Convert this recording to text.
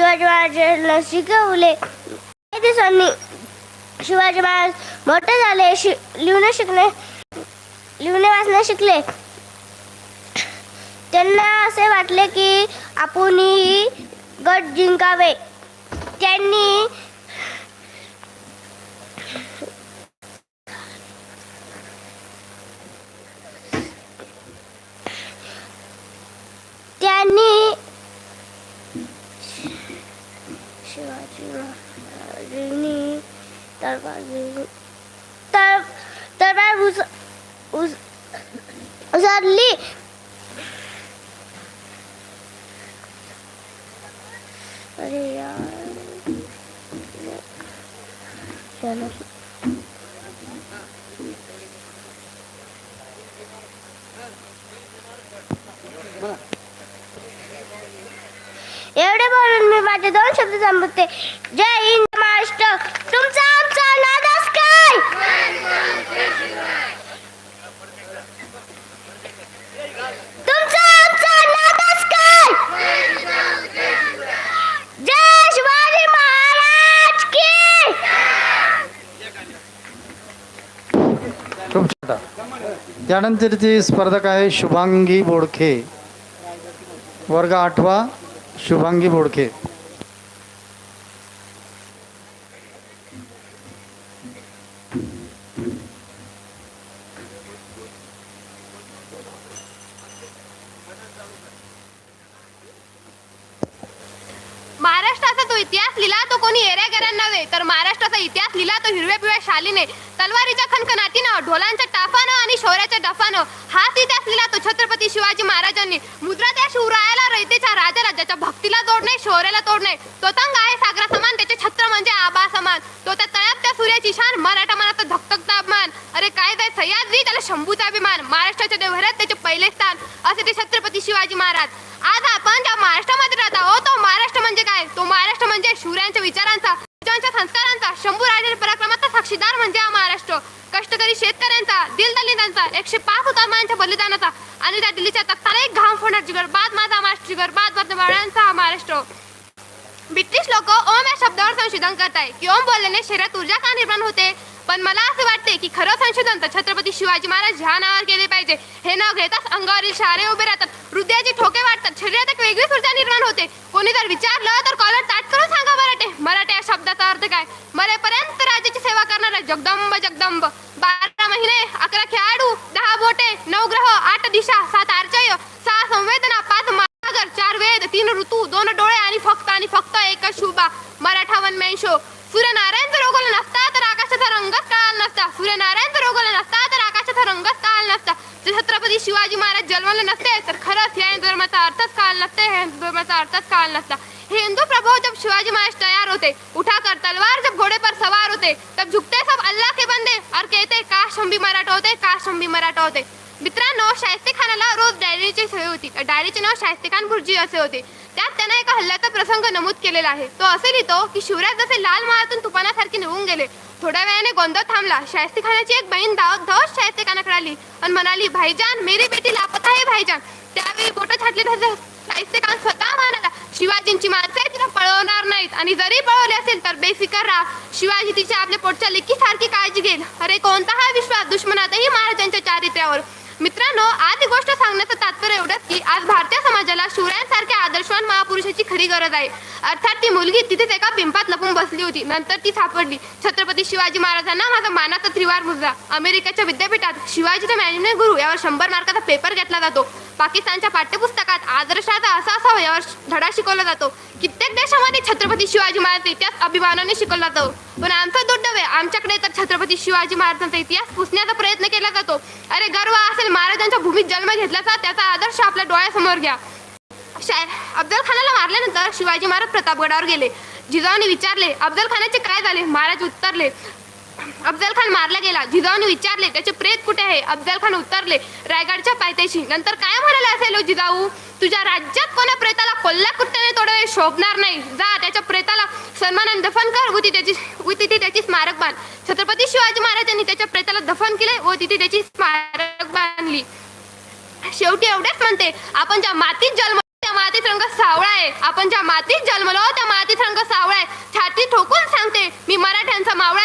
शिवाजी महाराजांना शिकवले. काही दिवसांनी शिवाजी महाराज मोठे झाले शि लिहून शिकणे लिहिणे वाचणे शिकले. त्यांना असे वाटले की आपणही गट जिंकावे. त्यांनी त्यांनी शिवाजी महाराजांनी तलवार घेऊन- तर तलवार उच उच उचलली अरे एवढे बोलून मी माझे दोन शब्द संपवते. जय हिंद महाराष्ट्र. तुमचा आमचा नादास काय? तुमचा आमचा नादास काय? जय शिवाजी महाराज की? खूप छान त्यानंतरची स्पर्धक आहे शुभांगी बोडखे वर्ग आठवा शुभांगी बोडके महाराष्ट्राचा तो इतिहास लिहिला तो कोणी एऱ्या नव्हे तर महाराष्ट्राचा इतिहास लिहिला तो हिरव्या पिवळ्या शालीने. तलवारीच्या खणखणातीनं ढोलांच्या टाफानं आणि शौर्याच्या डफानं हाच इतिहास लिहिला तो छत्रपती शिवाजी महाराजांनी मुद्रा त्या शिवरायाला रयतेच्या राजाला ज्याच्या भक्तीला तोडणे शौर्याला तोडणे तो तंग आहे सागरा समान त्याचे छत्र म्हणजे आबा समान. तो त्या तळ्यात त्या सूर्याची शान मराठा मनाचा धकधकता अभिमान. अरे काय जाय सह्याद्री त्याला शंभूचा अभिमान. महाराष्ट्राच्या देवघरात त्याचे पहिले स्थान असे ते छत्रपती शिवाजी महाराज. आज आपण ज्या महाराष्ट्रामध्ये राहता हो तो महाराष्ट्र म्हणजे काय? तो महाराष्ट्र म्हणजे शूर्यांच्या विचारांचा पूर्वजांच्या संस्कारांचा शंभू राजाच्या पराक्रमाचा साक्षीदार म्हणजे हा महाराष्ट्र कष्टकरी शेतकऱ्यांचा त्यांचा एकशे पाच होता माझ्या बलिदानाचा आणि त्या दिल्लीच्या तख्ताला एक घाम फोडणार जिगर. बाद माझा महाराष्ट्र जिगर. बाद माझा हा महाराष्ट्र. ब्रिटिश लोक ओम या शब्दावर संशोधन करताय. की ओम बोलल्याने शरीरात ऊर्जा का निर्माण होते? पण मला असे वाटते की खरं संशोधन तर छत्रपती शिवाजी महाराज ह्या नावावर केले पाहिजे. हे नाव घेताच अंगावरील शारे उभे राहतात. हृदयाचे ठोके वाटतात शरीरात एक वेगळीच ऊर्जा निर्माण होते. कोणी जर विचारलं तर कॉलर ताट करून सांगा मराठे. मराठे या शब्दाचा अर्थ काय? मरेपर्यंत राज्याची सेवा करणारा जगदंब जगदंब. बारा महिने अकरा खेळाडू दहा बोटे नऊ ग्रह आठ दिशा सात आर्चय सहा संवेदना पाच महासागर चार वेद तीन ऋतू दोन डोळे आणि फक्त आणि फक्त एकच Shubha Maratha one man show Suryanarayan जर नसता तर आकाशाचा रंगच काळ नसता सूर्यनारायण जर नसता तर आकाशाचा रंगच काळ नसता जर छत्रपती शिवाजी महाराज जन्मले नसते तर खरंच या धर्माचा अर्थच काळ नसते हे धर्माचा अर्थच काळ नसता हे हिंदू प्रभू जब शिवाजी महाराज तयार होते उठा कर तलवार जब घोड़े पर सवार होते तब झुकते सब अल्लाह के बंदे और कहते काश हम भी मराठा होते काश हम भी मराठा होते। मित्रांनो शाहिस्ते खानाला रोज डायरीची सोय होती डायरीचे नाव शाहिस्ते खान भुर्जी असे होते। त्यात त्यानं एका हल्ल्याचा प्रसंग नमूद केलेला आहे. तो असे लिहितो की शिवराज जसे लाल महालातून तुपानासारखे निघून गेले थोड्या वेळाने गोंधळ थांबला. शाहिस्ते खानाची एक बहीण धावत धावत शाहिस्ते खानाकडे आली आणि म्हणाली भाईजान मेरी बेटी लापता आहे भाईजान. त्यावेळी बोट छाटली तर स्वतः म्हणाला शिवाजींची माणसं तिला पळवणार नाहीत. आणि जरी पळवले असेल तर बेफिकर राहा. शिवाजी तिच्या आपल्या पोटच्या लेखीसारखी काळजी घेईल. अरे कोणता हा विश्वास? दुश्मनातही महाराजांच्या चारित्र्यावर. मित्रांनो आज ही गोष्ट सांगण्याचं तात्पर्य एवढंच की आज भारतीय समाजाला शिवरायांसारख्या आदर्शवान महापुरुषाची खरी गरज आहे. अर्थात ती मुलगी तिथेच एका पिंपात लपून बसली होती. नंतर ती सापडली. छत्रपती शिवाजी महाराजांना माझा मानाचा त्रिवार मुजरा अमेरिकेच्या विद्यापीठात शिवाजीचा मॅनेजमेंट गुरु. यावर शंभर मार्काचा पेपर घेतला जातो. पाकिस्तानच्या पाठ्यपुस्तकात आदर्शाचा असा असा यावर धडा शिकवला जातो. कित्येक देशामध्ये छत्रपती शिवाजी महाराजांचा इतिहास अभिमानाने शिकवला जातो. पण आमचं दुर्दैव आमच्याकडे तर छत्रपती शिवाजी महाराजांचा इतिहास पुसण्याचा प्रयत्न केला जातो. अरे गर्व असेल महाराजांच्या भूमीत जन्म घेतल्याचा त्याचा आदर्श आपल्या डोळ्यासमोर घ्या. शाय अफजल खानाला मारल्यानंतर शिवाजी महाराज प्रतापगडावर गेले. जिजाऊने विचारले अफजल खानाचे काय झाले? महाराज उत्तरले अफजल खान मारला गेला जिजाऊने विचारले त्याचे प्रेत कुठे आहे? अफजल खान उतरले रायगडच्या पायथ्याशी. नंतर काय म्हणाले असेल हो जिजाऊ? तुझ्या राज्यात कोणा प्रेताला कोल्हा कुत्त्याने तोडवे शोभणार नाही. जा त्याच्या प्रेताला सन्मानाने दफन कर. व तिथे त्याची व तिथे त्याची स्मारक बांध. छत्रपती शिवाजी महाराजांनी त्याच्या प्रेताला दफन केले व तिथे त्याची स्मारक बांधली. शेवटी एवढेच म्हणते आपण ज्या मातीत जन्म त्या मातीत रंग सावळा आहे. आपण ज्या मातीत जन्मलो त्या मातीत रंग सावळा आहे. छाती ठोकून सांगते मी मराठ्यांचा मावळा